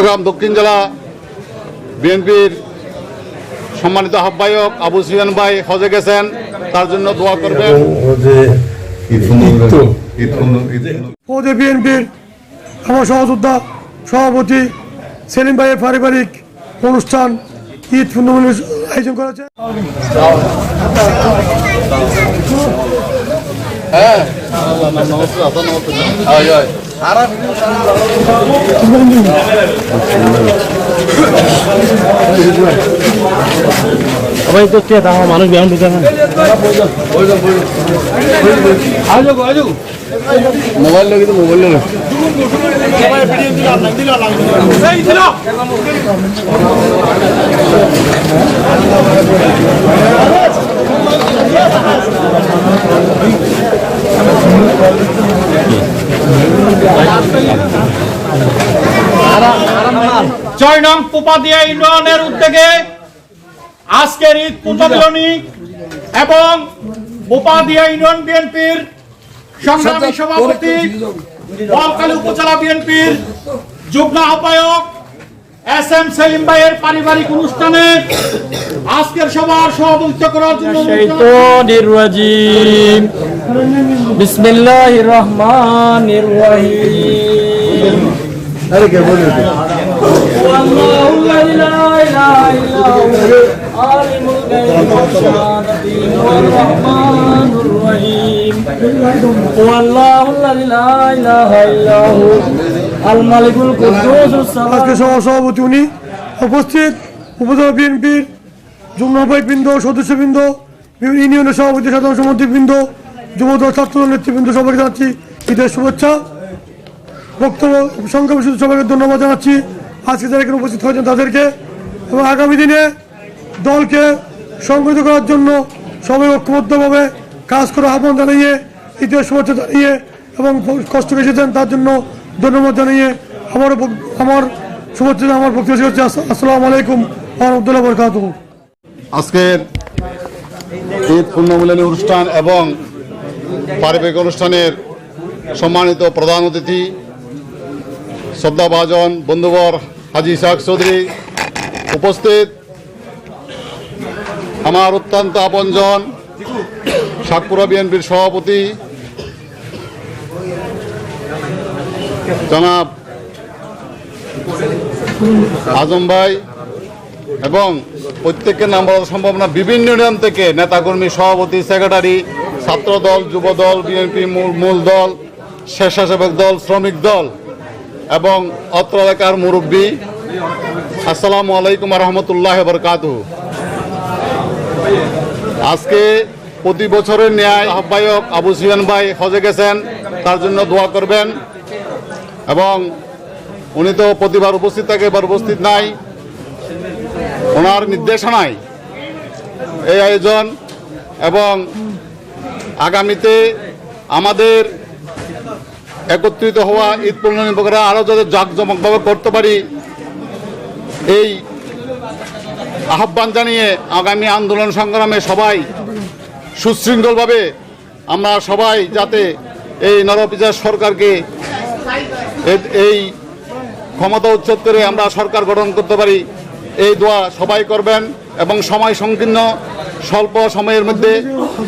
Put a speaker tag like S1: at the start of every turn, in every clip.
S1: চট্টগ্রাম দক্ষিণ জেলা বিএনপির সম্মানিত আহ্বায়ক আবু সিয়ান ভাই হজে গেছেন তার জন্য দোয়া করবেন।
S2: পদে বিএনপির আমার সহযোদ্ধা সভাপতি সেলিম ভাইয়ের পারিবারিক অনুষ্ঠান ঈদ পূর্ণমিলের আয়োজন করেছে।
S3: সবাই তো কে তাহলে মানুষ বিয়ান ঢুকে না
S1: মোবাইল লোক তো মোবাইল লোক
S4: নং পোপাদিয়া ইউনিয়নের উদ্যোগে আজকের ঈদ পূর্ণমিলনী এবং পোপাদিয়া ইউনিয়ন বিএনপির সংগ্রামী সভাপতি বলকালী উপজেলা বিএনপির যুগ্ম আহ্বায়ক এস এম সেলিম ভাইয়ের পারিবারিক অনুষ্ঠানে আজকের সভার সভাপতিত্ব করার জন্য
S3: বিসমিল্লাহ রহমান
S2: আজকে সহসভাপতি উনি উপস্থিত, উপজেলা বিএনপির যুগ্ম বৃন্দ সদস্যবৃন্দ, বিভিন্ন ইউনিয়নের সভাপতি, সাধারণ সমর্থকবৃন্দ যুবদল ছাত্রদল নেতৃবৃন্দ সবাইকে জানাচ্ছি ঈদের শুভেচ্ছা। বক্তব্য সংক্ষেপে শুধু সবাইকে ধন্যবাদ জানাচ্ছি। আজকে যারা এখানে উপস্থিত হয়েছেন তাদেরকে এবং আগামী দিনে দলকে সংগঠিত করার জন্য সবাই ঐক্যবদ্ধভাবে কাজ করে আহ্বান জানিয়ে ঈদের শুভেচ্ছা জানিয়ে এবং কষ্ট এসেছেন তার জন্য ধন্যবাদ জানিয়ে আমার আমার শুভেচ্ছা আমার বক্তব্য হচ্ছে আসসালামু আলাইকুম রহমতুল্লাহ বরকাত
S1: আজকের ঈদ পূর্ণমিলনী অনুষ্ঠান এবং পারিবারিক অনুষ্ঠানের সম্মানিত প্রধান অতিথি শ্রদ্ধাভাজন বন্ধুবর হাজি শাহ চৌধুরী উপস্থিত। আমার অত্যন্ত আপনজন সাতপুরা বিএনপির সভাপতি জনাব আজম ভাই এবং প্রত্যেকের নাম বলা সম্ভব না, বিভিন্ন ইউনিয়ন থেকে নেতাকর্মী সভাপতি, সেক্রেটারি ছাত্র দল যুব দল বিএনপি মূল দল, স্বেচ্ছাসেবক দল, শ্রমিক দল এবং অত্র এলাকার মুরব্বী। আসসালামু আলাইকুম রহমতুল্লাহ বরকাত আজকে প্রতি বছরের ন্যায় আহ্বায়ক আবু সিয়ান ভাই হজে গেছেন, তার জন্য দোয়া করবেন এবং উনি তো প্রতিবার উপস্থিত থাকে, এবার উপস্থিত নাই। ওনার নির্দেশনায় এই আয়োজন এবং আগামীতে আমাদের একত্রিত হওয়া ঈদ প্রোগ্রাম আরও যাতে জাঁকজমকভাবে করতে পারি, এই আহ্বান জানিয়ে আগামী আন্দোলন সংগ্রামে সবাই সুশৃঙ্খলভাবে আমরা সবাই যাতে এই নরপিজার সরকারকে এই ক্ষমতা উচ্ছেদ করে আমরা সরকার গঠন করতে পারি, এই দোয়া সবাই করবেন এবং সময় সংকীর্ণ স্বল্প সময়ের মধ্যে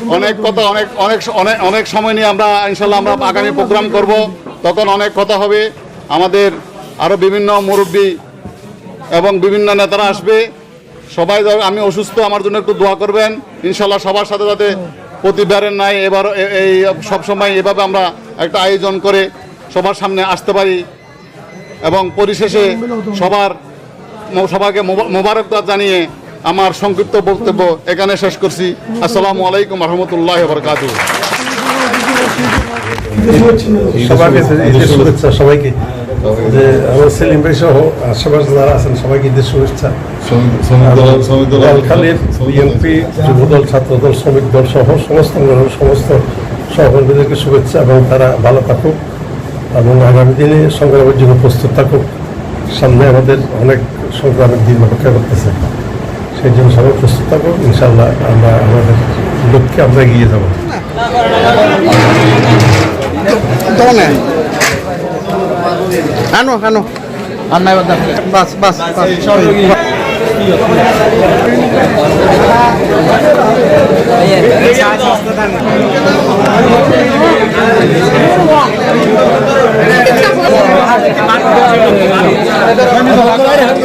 S1: অনেক কথা, অনেক অনেক অনেক অনেক সময় নিয়ে আমরা ইনশাল্লাহ আমরা আগামী প্রোগ্রাম করব। তখন অনেক কথা হবে। আমাদের আরও বিভিন্ন মুরব্বী এবং বিভিন্ন নেতারা আসবে। সবাই আমি অসুস্থ, আমার জন্য একটু দোয়া করবেন। ইনশাল্লাহ সবার সাথে যাতে প্রতিবারের নাই এবার এই সবসময় এভাবে আমরা একটা আয়োজন করে সবার সামনে আসতে পারি এবং পরিশেষে সবার, সবাইকে মোবা- মোবারকবাদ জানিয়ে আমার সংক্ষিপ্ত বক্তব্য এখানে শেষ করছি। আসসালামু আলাইকুম রহমতুল্লাহ বরকাতু
S5: শুভেচ্ছা সবাইকে। যে আমার সেলিম ভাই সহ আশেপাশে যারা আছেন সবাইকে ঈদের শুভেচ্ছা। দলখালীর বিএনপি যুবদল ছাত্রদল শ্রমিক দল সহ সমস্ত সমস্ত সহকর্মীদেরকে শুভেচ্ছা এবং তারা ভালো থাকুক এবং আগামী দিনে সংগ্রামের জন্য প্রস্তুত থাকুক। সামনে আমাদের অনেক সংগ্রামের দিন অপেক্ষা করতেছে। সেই জন্য সবাই প্রস্তুত থাকো ইনশাল্লাহ আমরা আমাদের লক্ষ্যে আমরা এগিয়ে যাব।
S6: আনো আনো।
S2: আন্নাই বাস বাস। বাস বাস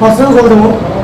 S2: 把生活图。